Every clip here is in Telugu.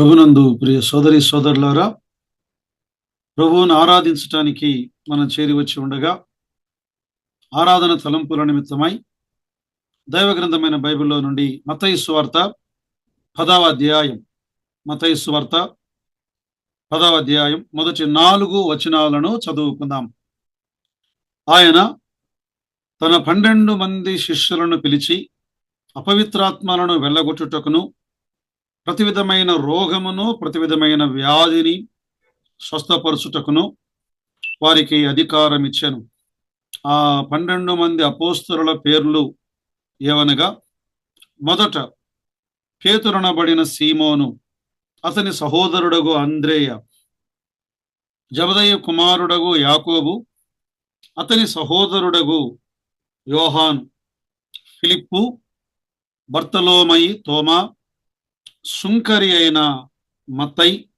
ప్రభునందు ప్రియ సోదరి సోదరులారా ప్రభువును ఆరాధించటానికి మనం చేరి వచ్చి ఉండగా ఆరాధన తలంపుల నిమిత్తమై దైవ గ్రంథమైన బైబిల్లో నుండి మతయి వార్త పదవ అధ్యాయం మతయి సువార్త పదవ అధ్యాయం మొదటి నాలుగు వచనాలను చదువుకుందాం. ఆయన తన పన్నెండు మంది శిష్యులను పిలిచి అపవిత్రాత్మలను వెళ్ళగొట్టుటకును ప్రతి విధమైన రోగమును ప్రతి విధమైన వ్యాధిని స్వస్థపరచుటకును వారికి అధికారం ఇచ్చాను ఆ పన్నెండు మంది అపోస్తరుల పేర్లు ఏవనగా మొదట పేతురనబడిన సీమోను అతని సహోదరుడగు అంద్రేయ జబదయ్య కుమారుడగు యాకోబు అతని సహోదరుడగు యోహాన్ ఫిలిప్పు బర్తలోమయి తోమా సుంకరి అయిన మత్తై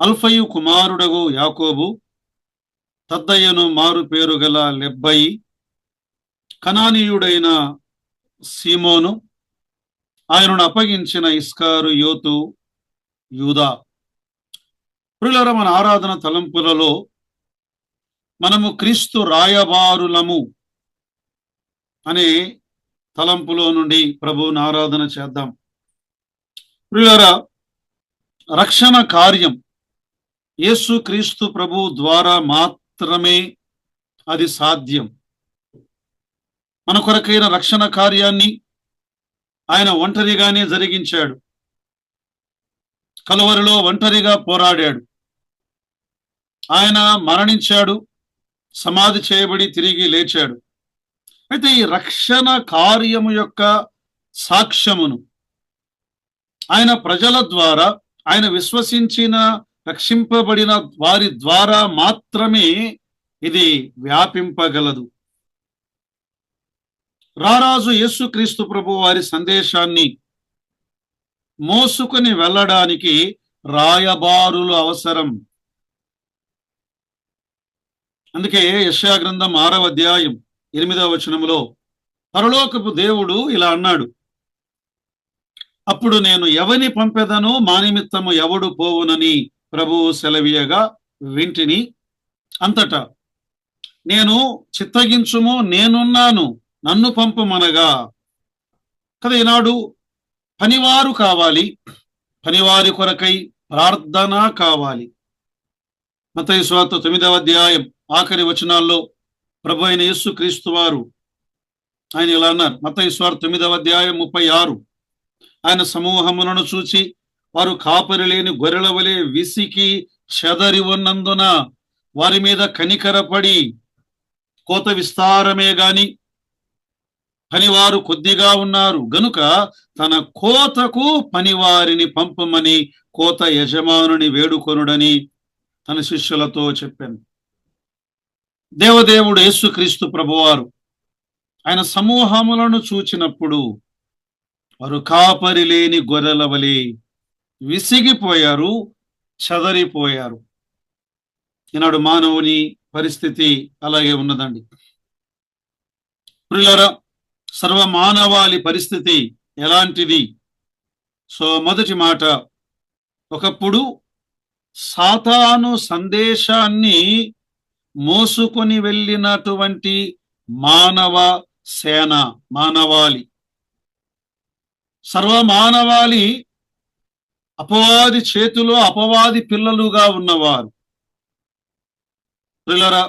అల్ఫయు కుమారుడగు యాకోబు తద్దయ్యను మారు పేరు గల లెబ్బయి కనానీయుడైన సీమోను ఆయనను అప్పగించిన ఇస్కారు యోతు యూదా. ప్రియులర మన ఆరాధన తలంపులలో మనము క్రీస్తు రాయబారులము అనే తలంపులో నుండి ప్రభువుని ఆరాధన చేద్దాం. ప్రియులరా రక్షణ కార్యం యేసు క్రీస్తు ప్రభు ద్వారా మాత్రమే అది సాధ్యం. మన కొరకైన రక్షణ కార్యాన్ని ఆయన ఒంటరిగానే జరిగించాడు. కలువరిలో ఒంటరిగా పోరాడాడు. ఆయన మరణించాడు సమాధి చేయబడి తిరిగి లేచాడు. అయితే ఈ రక్షణ కార్యము యొక్క సాక్ష్యమును ఆయన ప్రజల ద్వారా ఆయన విశ్వసించిన రక్షింపబడిన వారి ద్వారా మాత్రమే ఇది వ్యాపింపగలదు. రారాజు యేసుక్రీస్తు ప్రభు వారి సందేశాన్ని మోసుకుని వెళ్ళడానికి రాయబారులు అవసరం. అందుకే యశా గ్రంథం ఆరవ అధ్యాయం ఎనిమిదవ వచనంలో పరలోకపు దేవుడు ఇలా అన్నాడు అప్పుడు నేను ఎవని పంపెదను? మా నిమిత్తము ఎవడు పోవునని ప్రభువు సెలవీయగా వింటిని అంతటా. నేను చిత్తగించుము నేనున్నాను నన్ను పంపమనగా. కదా ఈనాడు పనివారు కావాలి పనివారి కొరకై ప్రార్థన కావాలి. మతయి స్వాత తొమ్మిదవ అధ్యాయం ఆఖరి వచనాల్లో ప్రభు అయిన యేసు క్రీస్తు వారు ఆయన ఇలా అన్నారు. మతయి స్వార్ తొమ్మిదవ అధ్యాయం ముప్పై ఆరు. ఆయన సమూహములను చూచి వారు కాపరి లేని గొర్రెల వలె విసికి చెదరి ఉన్నందున వారి మీద కనికరపడి కోత విస్తారమే గాని పనివారు కొద్దిగా ఉన్నారు. గనుక తన కోతకు పనివారిని పంపమని కోత యజమానుని వేడుకొనుడని తన శిష్యులతో చెప్పాను. దేవదేవుడు యేసుక్రీస్తు ప్రభువారు ఆయన సమూహములను చూచినప్పుడు వారు కాపరి లేని గొర్రెల వలె విసిగిపోయారు చదరిపోయారు. ఈనాడు మానవుని పరిస్థితి అలాగే ఉన్నదండి. ప్రియులరా సర్వ మానవాళి పరిస్థితి ఎలాంటిది? సో మొదటి మాట ఒకప్పుడు సాతాను సందేశాన్ని మోసుకొని వెళ్ళినటువంటి మానవ సేన మానవాళి. సర్వమానవాళి అపవాది చేతిలో అపవాది పిల్లలుగా ఉన్నవారు. పిల్లరా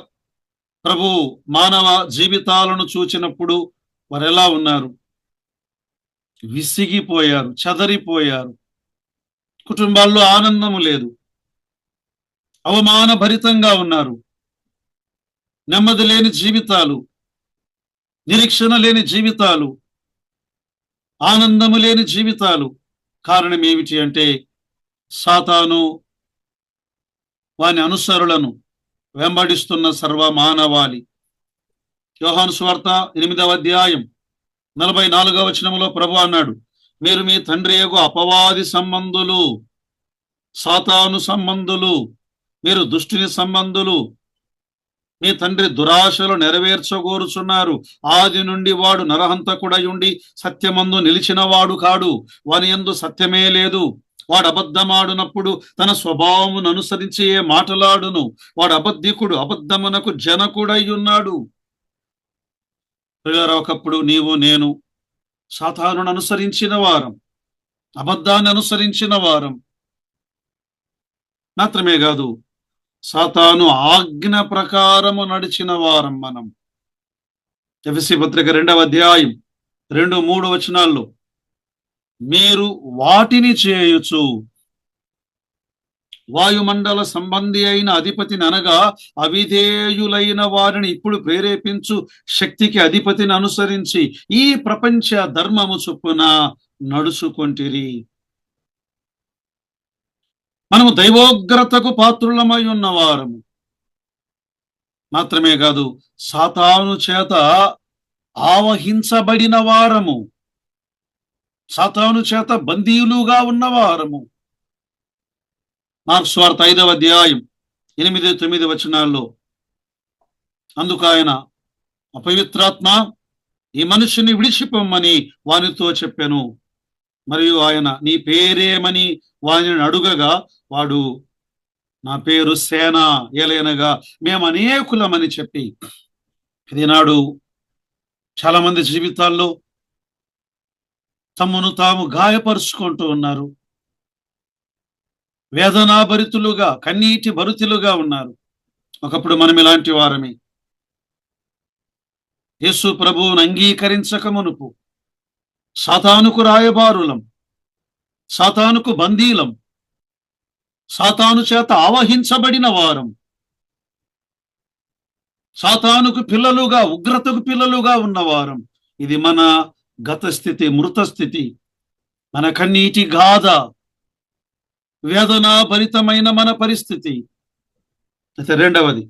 ప్రభు మానవ జీవితాలను చూచినప్పుడు వారు ఎలా ఉన్నారు? విసిగిపోయారు చదరిపోయారు. కుటుంబాల్లో ఆనందము లేదు. అవమానభరితంగా ఉన్నారు. నెమ్మది లేని జీవితాలు నిరీక్షణ లేని జీవితాలు ఆనందము లేని జీవితాలు. కారణం ఏమిటి అంటే సాతాను వాని అనుసరులను వెంబడిస్తున్న సర్వ మానవాళి యోహాను స్వార్త ఎనిమిదవ అధ్యాయం నలభై నాలుగవ వచనంలో ప్రభు అన్నాడు మీరు మీ తండ్రి యొక్క అపవాది సంబంధులు సాతాను సంబంధులు మీరు దుష్టిని సంబంధులు మీ తండ్రి దురాశలు నెరవేర్చగోరుచున్నారు. ఆది నుండి వాడు నరహంతకుడై ఉండి సత్యమందు నిలిచిన వాడు కాడు. వాని ఎందు సత్యమే లేదు. వాడు అబద్ధమాడునప్పుడు తన స్వభావమును అనుసరించి ఏ మాటలాడును? వాడు అబద్ధికుడు అబద్ధమునకు జనకుడై ఉన్నాడు ఒకప్పుడు నీవు నేను సాతానును అనుసరించిన వారం అబద్ధాన్ని అనుసరించిన వారం. మాత్రమే కాదు సాతాను ఆజ్ఞ ప్రకారము నడిచిన వారం మనం. ఎఫ్సి పత్రిక రెండవ అధ్యాయం రెండు మూడు వచనాల్లో. మీరు వాటిని చేయొచ్చు వాయుమండల సంబంధి అయిన అధిపతిని అనగా అవిధేయులైన వారిని ఇప్పుడు ప్రేరేపించు శక్తికి అధిపతిని అనుసరించి ఈ ప్రపంచ ధర్మము చొప్పున నడుచుకొంటిరి. మనము దైవోగ్రతకు పాత్రులమై ఉన్నవారము. మాత్రమే కాదు సాతాను చేత ఆవహించబడిన వారము. సాతాను చేత బందీలుగా ఉన్నవారము. మార్క్స్ వార్త ఐదవ అధ్యాయం ఎనిమిది తొమ్మిది వచనాల్లో. అందుకు ఆయన అపవిత్రాత్మ ఈ మనిషిని విడిచిపోమ్మని వానితో చెప్పాను. మరియు ఆయన నీ పేరేమని వారిని అడుగగా వాడు నా పేరు సేన ఏలైనగా మేము అనేకులమని చెప్పి ఈనాడు చాలా మంది జీవితాల్లో తమను తాము గాయపరుచుకుంటూ ఉన్నారు. వేదనాభరితులుగా కన్నీటి భరితులుగా ఉన్నారు. ఒకప్పుడు మనం ఇలాంటి వారమే. యేసు ప్రభువును అంగీకరించక మునుపు సాతానుకు రాయబారులం సాతానుకు బందీలం సాతాను చేత ఆవహించబడిన వారం. సాతానుకు పిల్లలుగా ఉగ్రతకు పిల్లలుగా ఉన్నవారం ఇది మన గత స్థితి మృత స్థితి. మన కన్నీటి గాథ వేదనాభరితమైన మన పరిస్థితి. అయితే రెండవది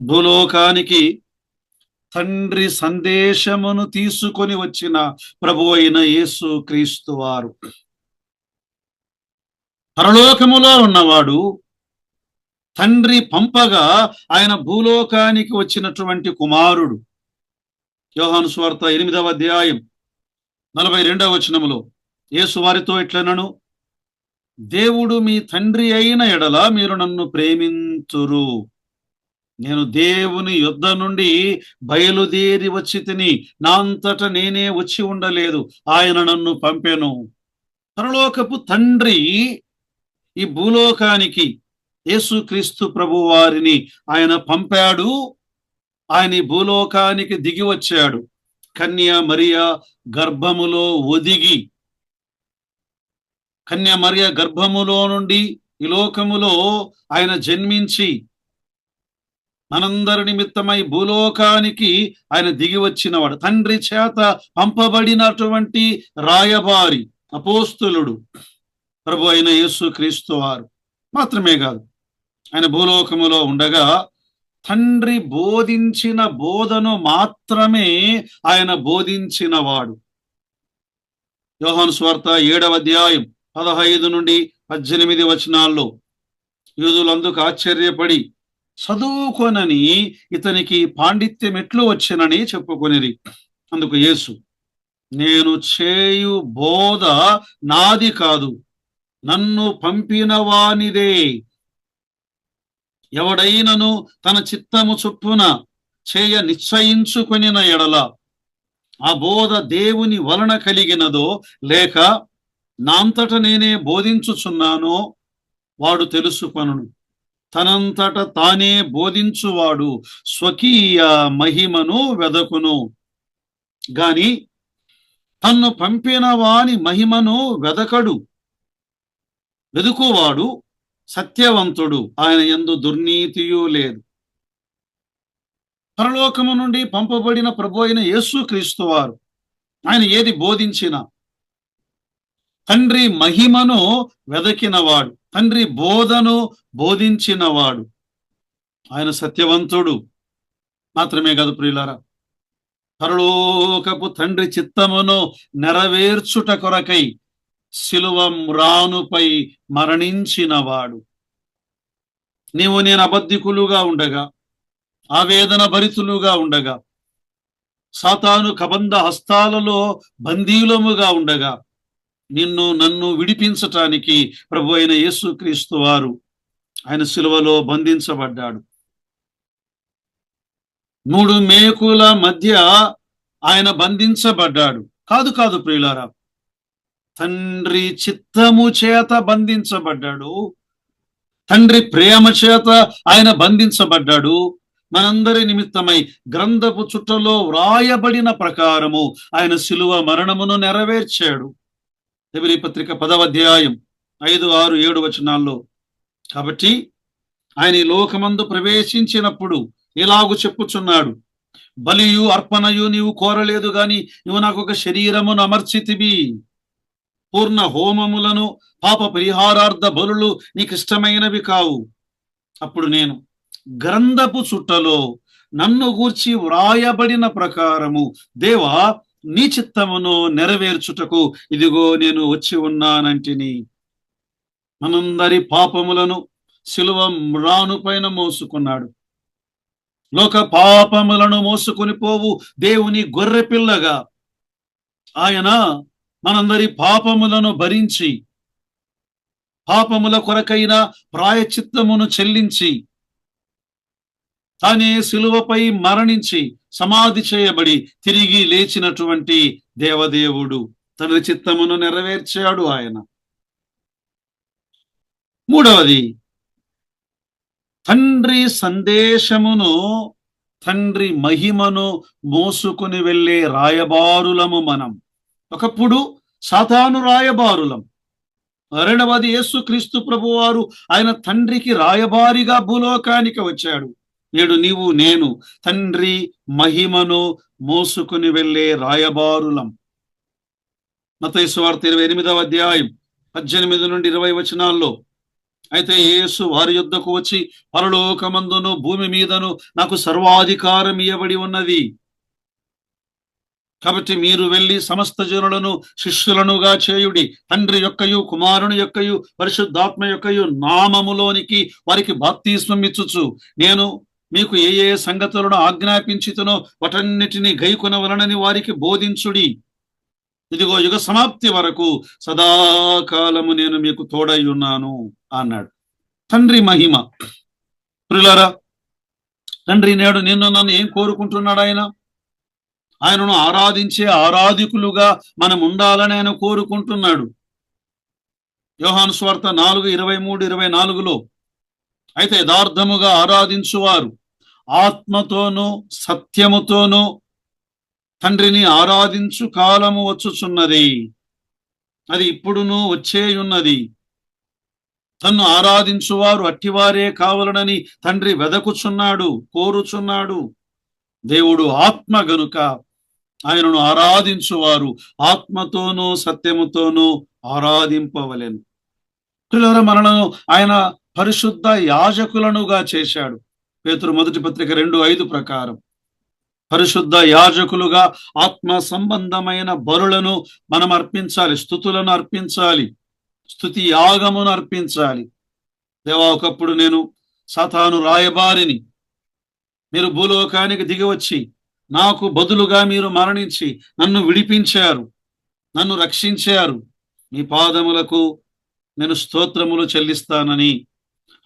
భూలోకానికి తండ్రి సందేశమును తీసుకొని వచ్చిన ప్రభు అయిన యేసు క్రీస్తు వారు. పరలోకములో ఉన్నవాడు తండ్రి పంపగా ఆయన భూలోకానికి వచ్చినటువంటి కుమారుడు. యోహాను స్వార్త ఎనిమిదవ అధ్యాయం నలభై రెండవ వచనములో యేసు వారితో ఇట్లనను దేవుడు మీ తండ్రి అయిన ఎడల మీరు నన్ను ప్రేమించురు. నేను దేవుని యుద్ధ నుండి బయలుదేరి వచ్చి తిని నా అంతట నేనే వచ్చి ఉండలేదు. ఆయన నన్ను పంపెను. పరలోకపు తండ్రి ఈ భూలోకానికి యేసుక్రీస్తు ప్రభు వారిని ఆయన పంపాడు. ఆయన భూలోకానికి దిగి వచ్చాడు. కన్య మరియ గర్భములో ఒదిగి కన్య మరియ గర్భములో నుండి ఈ లోకములో ఆయన జన్మించి మనందరి నిమిత్తమై భూలోకానికి ఆయన దిగి వచ్చినవాడు. తండ్రి చేత పంపబడినటువంటి రాయబారి అపోస్తులుడు ప్రభు అయిన యేసు క్రీస్తు వారు. మాత్రమే కాదు ఆయన భూలోకములో ఉండగా తండ్రి బోధించిన బోధను మాత్రమే ఆయన బోధించినవాడు. యోహాను స్వార్త ఏడవ అధ్యాయం పదహైదు నుండి పద్దెనిమిది వచనాల్లో యూదులందుకు ఆశ్చర్యపడి చదువుకొనని ఇతనికి పాండిత్యం ఎట్లు వచ్చినని చెప్పుకొనిరి. అందుకు యేసు నేను చేయు బోధ నాది కాదు నన్ను పంపిన వానిదే. ఎవడైనను తన చిత్తము చొప్పున చేయ నిశ్చయించుకొనిన ఎడల ఆ బోధ దేవుని వలన కలిగినదో లేక నాంతట నేనే బోధించుచున్నానో వాడు తెలుసుకొనను. తనంతట తానే బోధించువాడు. స్వకీయ మహిమను వెదకును. గాని తన్ను పంపిన వాని మహిమను వెదకడు. వెదుకువాడు సత్యవంతుడు. ఆయన ఎందు దుర్నీతియు లేదు. పరలోకము నుండి పంపబడిన ప్రభు అయిన యేసు క్రీస్తు వారు. ఆయన ఏది బోధించిన తండ్రి మహిమను వెదకినవాడు తండ్రి బోధను బోధించినవాడు. ఆయన సత్యవంతుడు. మాత్రమే కాదు ప్రియులారా పరలోకపు తండ్రి చిత్తమును నెరవేర్చుట కొరకై శిలువ రానుపై మరణించినవాడు. నీవు నేను అబద్ధికులుగా ఉండగా ఆవేదన భరితులుగా ఉండగా సాతాను కబంధ హస్తాలలో బందీలముగా ఉండగా నిన్ను నన్ను విడిపించటానికి ప్రభు అయిన యేసుక్రీస్తు వారు ఆయన సిలువలో బంధించబడ్డాడు. మూడు మేకుల మధ్య ఆయన బంధించబడ్డాడు. కాదు కాదు ప్రియులారా. తండ్రి చిత్తము చేత బంధించబడ్డాడు. తండ్రి ప్రేమ చేత ఆయన బంధించబడ్డాడు. మనందరి నిమిత్తమై గ్రంథపు చుట్టలో వ్రాయబడిన ప్రకారము ఆయన శిలువ మరణమును నెరవేర్చాడు. ఎవరి పత్రిక పదవ అధ్యాయం ఐదు ఆరు ఏడు వచనాల్లో. కాబట్టి ఆయన ఈ లోకమందు ప్రవేశించినప్పుడు ఇలాగు చెప్పుచున్నాడు. బలియు అర్పణయు నీవు కోరలేదు గాని నువ్వు నాకు ఒక శరీరమును అమర్చితివి. పూర్ణ హోమములను పాప పరిహారార్థ బలులు నీకు ఇష్టమైనవి కావు. అప్పుడు నేను గ్రంథపు చుట్టలో నన్ను గూర్చి వ్రాయబడిన ప్రకారము దేవా నీ చిత్తమును నెరవేర్చుటకు ఇదిగో నేను వచ్చి ఉన్నానంటిని. మనందరి పాపములను శిలువ మ్రాను పైన మోసుకున్నాడు. లోక పాపములను మోసుకొని పోవు దేవుని గొర్రె పిల్లగా. ఆయన మనందరి పాపములను భరించి పాపముల కొరకైన ప్రాయచిత్తమును చెల్లించి తానే శిలువపై మరణించి సమాధి చేయబడి తిరిగి లేచినటువంటి దేవదేవుడు తన చిత్తమును నెరవేర్చాడు ఆయన. మూడవది తండ్రి సందేశమును తండ్రి మహిమను మోసుకుని వెళ్ళే రాయబారులము మనం. ఒకప్పుడు సాతాను రాయబారులం. రెండవది యేసు క్రీస్తు ప్రభువారు ఆయన తండ్రికి రాయబారిగా భూలోకానికి వచ్చాడు. నేడు నీవు నేను తండ్రి మహిమను మోసుకుని వెళ్ళే రాయబారులం. మతేశ్వార్త ఇరవై ఎనిమిదవ అధ్యాయం పద్దెనిమిది నుండి ఇరవై వచనాల్లో. అయితే యేసు వారి యుద్ధకు వచ్చి పరలోకమందును భూమి మీదను నాకు సర్వాధికారం ఇవ్వబడి ఉన్నది. కాబట్టి మీరు వెళ్ళి సమస్త జనులను శిష్యులనుగా చేయుడి తండ్రి యొక్కయు కుమారుని యొక్కయు పరిశుద్ధాత్మ యొక్కయు నామములోనికి వారికి బాప్తీస్వం ఇచ్చుచు నేను మీకు ఏ ఏ సంగతులను ఆజ్ఞాపించుతునో వాటన్నిటిని గైకొనవలనని వారికి బోధించుడి. ఇదిగో యుగ సమాప్తి వరకు సదాకాలము నేను మీకు తోడై ఉన్నాను అన్నాడు. తండ్రి మహిమ. ప్రియులారా తండ్రి నేడు నిన్ను నన్ను ఏం కోరుకుంటున్నాడు ఆయన? ఆయనను ఆరాధించే ఆరాధికులుగా మనం ఉండాలని ఆయన కోరుకుంటున్నాడు. యోహాను స్వార్థ నాలుగు ఇరవై మూడు ఇరవై నాలుగులో అయితే యథార్థముగా ఆరాధించువారు. ఆత్మతోనూ సత్యముతోనూ తండ్రిని ఆరాధించు కాలము వచ్చుచున్నది. అది ఇప్పుడును వచ్చేయున్నది. తన్ను ఆరాధించువారు అట్టివారే కావలనని తండ్రి వెదకుచున్నాడు కోరుచున్నాడు. దేవుడు ఆత్మ గనుక ఆయనను ఆరాధించువారు ఆత్మతోనూ సత్యముతోనూ ఆరాధింపవలెను. పిల్లల మనలను ఆయన పరిశుద్ధ యాజకులనుగా చేశాడు. పేతురు మొదటి పత్రిక రెండు ఐదు ప్రకారం. పరిశుద్ధ యాజకులుగా ఆత్మ సంబంధమైన బరులను మనం అర్పించాలి స్థుతులను అర్పించాలి స్థుతి యాగమును అర్పించాలి. దేవా ఒకప్పుడు నేను సతాను రాయబారిని. మీరు భూలోకానికి దిగివచ్చి నాకు బదులుగా మీరు మరణించి నన్ను విడిపించారు నన్ను రక్షించారు. మీ పాదములకు నేను స్తోత్రములు చెల్లిస్తానని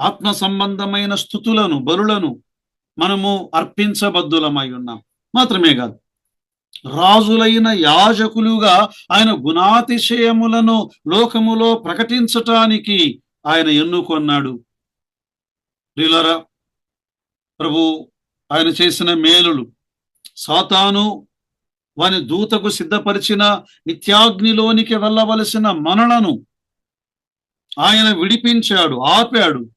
ఆత్మ సంబంధమైన స్థుతులను బలులను మనము అర్పించబద్దులమై ఉన్నాం. మాత్రమే కాదు రాజులైన యాజకులుగా ఆయన గుణాతిశయములను లోకములో ప్రకటించటానికి ఆయన ఎన్నుకొన్నాడు. ప్రియులరా ప్రభు ఆయన చేసిన మేలులు సాతాను వాని దూతకు సిద్ధపరిచిన నిత్యాగ్నిలోనికి వెళ్ళవలసిన మనలను ఆయన విడిపించాడు ఆపాడు.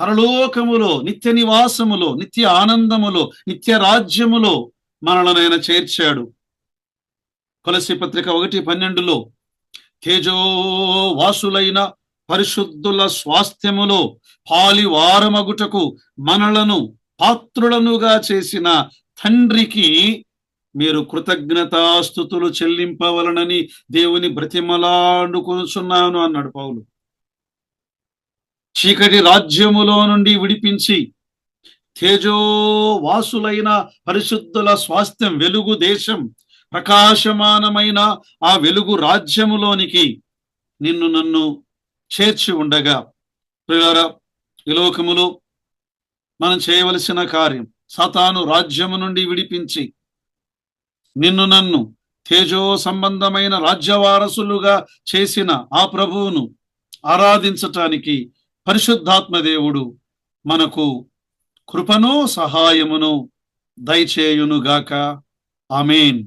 పరలోకములో నిత్య నివాసములో నిత్య ఆనందములో నిత్య రాజ్యములో మనలనైన చేర్చాడు. కొలసి పత్రిక ఒకటి పన్నెండులో తేజో వాసులైన పరిశుద్ధుల స్వాస్థ్యములో పాలివారమగుటకు మనలను పాత్రులనుగా చేసిన తండ్రికి మీరు కృతజ్ఞతాస్థుతులు చెల్లింపవలనని దేవుని బ్రతిమలాడుకొనుచున్నాను అన్నాడు పౌలు. చీకటి రాజ్యములో నుండి విడిపించి తేజో వాసులైన పరిశుద్ధుల స్వాస్థ్యం వెలుగు దేశం ప్రకాశమానమైన ఆ వెలుగు రాజ్యములోనికి నిన్ను నన్ను చేర్చి ఉండగా. ప్రియులారా ఈ లోకములో మనం చేయవలసిన కార్యం సతాను రాజ్యము నుండి విడిపించి నిన్ను నన్ను తేజో సంబంధమైన రాజ్యవారసులుగా చేసిన ఆ ప్రభువును ఆరాధించటానికి పరిశుద్ధాత్మ దేవుడు మనకు కృపను సహాయమును దయచేయునుగాక. ఆమెన్.